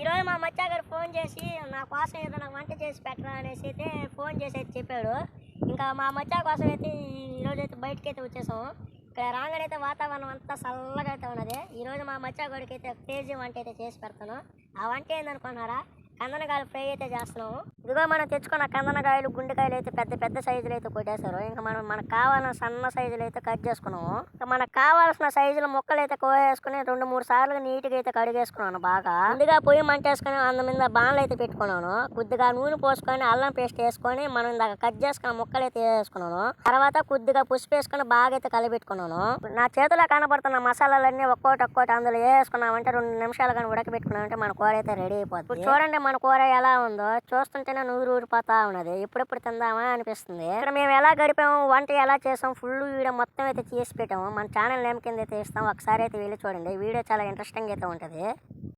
ఈరోజు మా మచ్చా గారు ఫోన్ చేసి నా కోసం ఏదైనా వంట చేసి పెట్టరా అనేసి అయితే ఫోన్ చేసి అయితే చెప్పాడు. ఇంకా మా మచ్చా కోసం అయితే ఈరోజు అయితే బయటకి అయితే వచ్చేసాం ఇక్కడ రాగానే అయితే వాతావరణం అంతా చల్లగా అయితే ఉన్నది. ఈరోజు మా మచ్చా గడికి అయితే క్రేజీ వంట అయితే చేసి పెడతాను. ఆ వంట ఏందనుకున్నారా కందనకాయలు ఫ్రై అయితే చేస్తున్నాము. ఇదిగో మనం తెచ్చుకున్న కందనకాయలు గుండెకాయలు అయితే పెద్ద పెద్ద సైజులు అయితే కొట్టేశారు. ఇంకా మనం మనకు కావాల్సిన సన్న సైజులు అయితే కట్ చేసుకున్నాము. ఇంకా మనకు కావాల్సిన సైజుల ముక్కలు అయితే కోసేసుకుని రెండు మూడు సార్లు నీట్గా అయితే కడిగేసుకున్నాను బాగా. ముందుగా పొయ్యి మంటేసుకుని అందు మీద బాణలు అయితే పెట్టుకున్నాను. కొద్దిగా నూనె పోసుకొని అల్లం పేస్ట్ వేసుకొని మనం ఇందాక కట్ చేసుకున్న ముక్కలు అయితే వేసుకున్నాను. తర్వాత కొద్దిగా పుసుపు వేసుకొని బాగా అయితే కలిపెట్టుకున్నాను. నా చేతిలో కనబడుతున్న మసాలాలన్నీ ఒక్కోటి ఒక్కోటి అందులో వేసుకున్నామంటే రెండు నిమిషాలు కానీ ఉడకబెట్టుకున్నామంటే మన కూర అయితే రెడీ అయిపోతుంది చూడండి మన కూర ఎలా ఉందో చూస్తుంటేనే నూరు ఊరిపోతా ఉన్నది. ఎప్పుడెప్పుడు తిందామా అనిపిస్తుంది. ఇక్కడ మేము ఎలా గడిపాము వంట ఎలా చేసాం ఫుల్ వీడియో మొత్తం అయితే చేసి పెట్టాము. మన ఛానల్ నేమ్ కింద అయితే ఇస్తాం. ఒకసారి అయితే వెళ్ళి చూడండి. వీడియో చాలా ఇంట్రెస్టింగ్ అయితే ఉంటుంది.